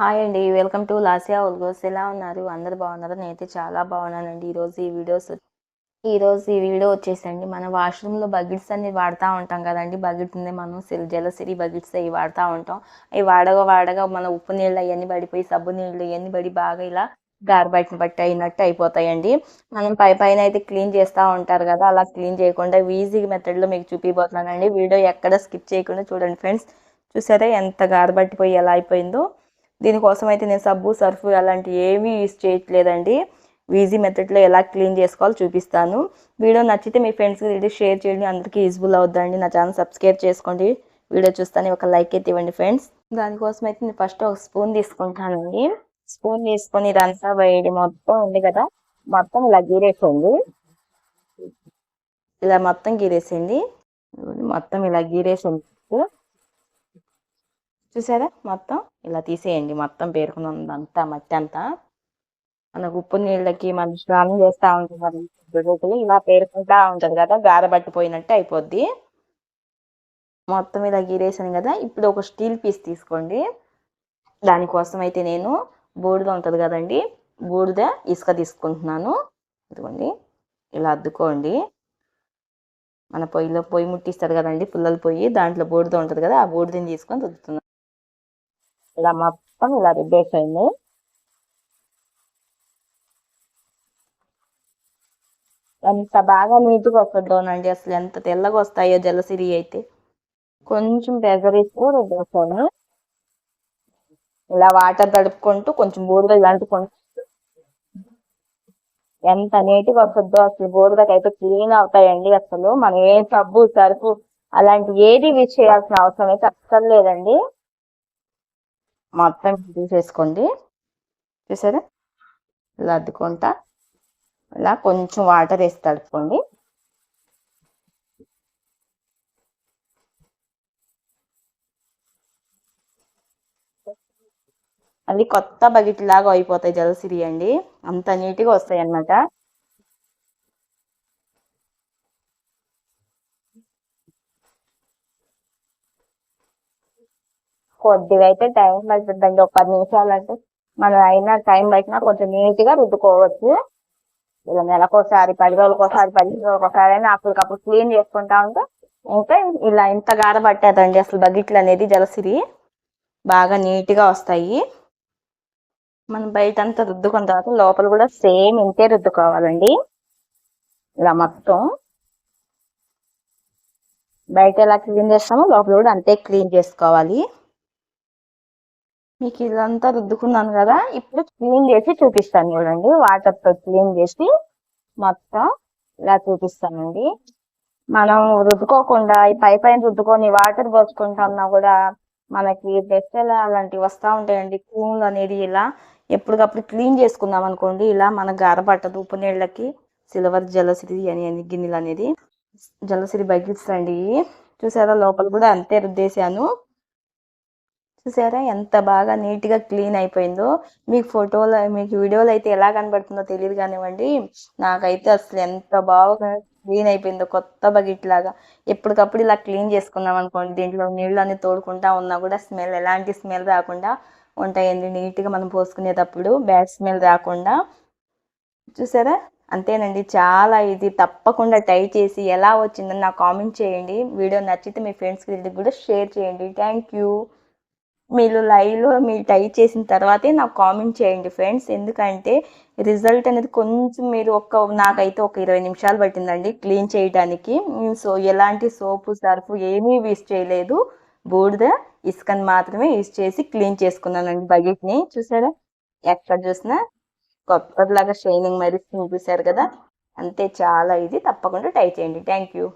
Hi అండి welcome to లాసియా ఉల్గోస్. ఎలా ఉన్నారు? అందరు బాగున్నారు? నేనైతే చాలా బాగున్నానండి. ఈరోజు ఈ వీడియోస్ ఈరోజు ఈ వీడియో వచ్చేసండి. మన వాష్రూమ్లో బకెట్స్ అన్ని వాడుతూ ఉంటాం కదండి. బకెట్ ఉంది మనం జలసిరి బకెట్స్ అవి వాడుతూ ఉంటాం. అవి వాడగా వాడగా మన ఉప్పు నీళ్ళు అవన్నీ పడిపోయి సబ్బు నీళ్ళు అవన్నీ పడి బాగా ఇలా గార్బెట్ని బట్టి అయినట్టు అయిపోతాయండి. మనం పై పైన అయితే క్లీన్ చేస్తూ ఉంటారు కదా అలా క్లీన్ చేయకుండా ఈజీ మెథడ్లో మీకు చూపిపోతున్నానండి. వీడియో ఎక్కడ స్కిప్ చేయకుండా చూడండి ఫ్రెండ్స్. చూసారా ఎంత గారబట్టిపోయి ఎలా అయిపోయిందో. దీనికోసం అయితే నేను సబ్బు సర్ఫ్ అలాంటివి ఏమీ యూజ్ చేయట్లేదండి. ఈజీ మెథడ్లో ఎలా క్లీన్ చేసుకోవాలో చూపిస్తాను. వీడియో నచ్చితే మీ ఫ్రెండ్స్కి ఇది షేర్ చేయండి. అందరికీ యూజ్ఫుల్ అవుతుందండి నా ఛానల్ సబ్స్క్రైబ్ చేసుకోండి. వీడియో చూస్తాను ఒక లైక్ అయితే ఇవ్వండి ఫ్రెండ్స్. దానికోసం అయితే నేను ఫస్ట్ ఒక స్పూన్ తీసుకుంటానండి. స్పూన్ తీసుకొని ఇదంతా వేడి మొత్తం ఉంది కదా మొత్తం ఇలా గీరేసేయండి. ఇలా మొత్తం గీరేసేయండి. మొత్తం ఇలా గీరేసేయండి. చూసారా? మొత్తం ఇలా తీసేయండి. మొత్తం పేరుకున్నదంతా మట్టి అంతా. మనకు ఉప్పు నీళ్ళకి మనం స్నానం చేస్తూ ఉంటాం కదా ఇలా పేరుకుంటా ఉంటుంది కదా గార పట్టిపోయినట్టు అయిపోద్ది. మొత్తం ఇలా గీరేసాను కదా ఇప్పుడు ఒక స్టీల్ పీస్ తీసుకోండి. దానికోసం అయితే నేను బూడిద ఉంటుంది కదండి బూడిద ఇసుక తీసుకుంటున్నాను. ఇదిగోండి ఇలా అద్దుకోండి. మన పొయ్యిలో పొయ్యి ముట్టిస్తారు కదండి పుల్లల పొయ్యి దాంట్లో బూడిద ఉంటుంది కదా ఆ బూడిదని తీసుకొని రుద్దుతున్నాను. ఇలా మొత్తం ఇలా రుద్దేసేయండి ఎంత బాగా నీట్గా వస్తుందోనండి అసలు ఎంత తెల్లగా వస్తాయో జలసిరి అయితే. కొంచెం పెసరిస్తూ రుద్దేసాను ఇలా వాటర్ తడుపుకుంటూ కొంచెం బూడిద అంటుకుంటూ ఎంత నీట్గా వస్తుందో అసలు బూడిదకి అయితే క్లీన్ అవుతాయండి అసలు. మనం ఏ సబ్బు సరుపు అలాంటి ఏది యూజ్ చేయాల్సిన అవసరం అయితే అస్సలు లేదండి. మొత్తం తీసేసుకోండి. చూసారా? ఇలా అద్దుకుంటా. ఇలా కొంచెం వాటర్ వేసి తడుపుకోండి. అది కొత్త బకెట్ లాగా అయిపోతాయి జలసిరి అండి. అంత నీట్గా వస్తాయి అన్నమాట కొద్దిగా అయితే టైం పడుతుందండి. ఒక పది నిమిషాలు అంటే మనం అయినా టైం పట్టినా కొంచెం నీట్గా రుద్దుకోవచ్చు. ఇలా నెలకోసారి పది రోజులకోసారి పది రోజులకోసారి అయినా అప్పటికప్పుడు క్లీన్ చేసుకుంటా ఉంటే ఇంకా ఇలా ఇంత గార పట్టేదండి. అసలు బకెట్లు అనేది జలసిరి బాగా నీట్గా వస్తాయి. మనం బయట అంతా రుద్దుకున్న తర్వాత లోపల కూడా సేమ్ ఇంతే రుద్దుకోవాలండి. ఇలా మొత్తం బయట ఎలా క్లీన్ చేస్తామో లోపల కూడా అంతే క్లీన్ చేసుకోవాలి. మీకు ఇదంతా రుద్దుకున్నాను కదా ఇప్పుడు క్లీన్ చేసి చూపిస్తాను చూడండి. వాటర్తో క్లీన్ చేసి మొత్తం ఇలా చూపిస్తానండి. మనం రుద్దుకోకుండా ఈ పై పైన రుద్దుకొని వాటర్ పోసుకుంటున్నా కూడా మనకి డెస్టల్ అలాంటివి వస్తూ ఉంటాయండి కూల్ అనేది ఇలా ఎప్పటికప్పుడు క్లీన్ చేసుకుందాం అనుకోండి. ఇలా మనకు గారపట్టదు ఉప్పు నీళ్ళకి సిల్వర్ జలసిరి అని గిన్నెలు అనేది జలసిరి బకెట్స్ అండి. చూసారా లోపల కూడా అంతే రుద్దేశాను. చూసారా? ఎంత బాగా నీట్గా క్లీన్ అయిపోయిందో. మీకు ఫోటోలో మీకు వీడియోలో అయితే ఎలా కనబడుతుందో తెలియదు కానివ్వండి. నాకైతే అసలు ఎంత బాగా క్లీన్ అయిపోయిందో కొత్త బకెట్ లాగా. ఎప్పటికప్పుడు ఇలా క్లీన్ చేసుకున్నాం అనుకోండి దీంట్లో నీళ్ళు అన్ని తోడుకుంటా ఉన్నా కూడా స్మెల్ ఎలాంటి స్మెల్ రాకుండా ఉంటాయండి. నీట్గా మనం పోసుకునేటప్పుడు బ్యాడ్ స్మెల్ రాకుండా. చూసారా? అంతేనండి. చాలా ఇది తప్పకుండా ట్రై చేసి ఎలా వచ్చిందని నాకు కామెంట్ చేయండి. వీడియో నచ్చితే మీ ఫ్రెండ్స్కి కూడా షేర్ చేయండి. Thank you. మీరు లైవ్లో మీరు టైప్ చేసిన తర్వాతే నాకు కామెంట్ చేయండి ఫ్రెండ్స్. ఎందుకంటే రిజల్ట్ అనేది కొంచెం మీరు ఒక నాకైతే ఒక ఇరవై నిమిషాలు పట్టిందండి క్లీన్ చేయడానికి. సో ఎలాంటి సోపు సర్ఫ్ ఏమీ యూస్ చేయలేదు. బూడిద ఇసుకని మాత్రమే యూస్ చేసి క్లీన్ చేసుకున్నానండి బకెట్ని. చూసారా? ఎక్కడ చూసినా కొత్తలాగా షైనింగ్ మరి చూపిస్తారు కదా? అంతే చాలా ఇది. తప్పకుండా టై చేయండి. Thank you.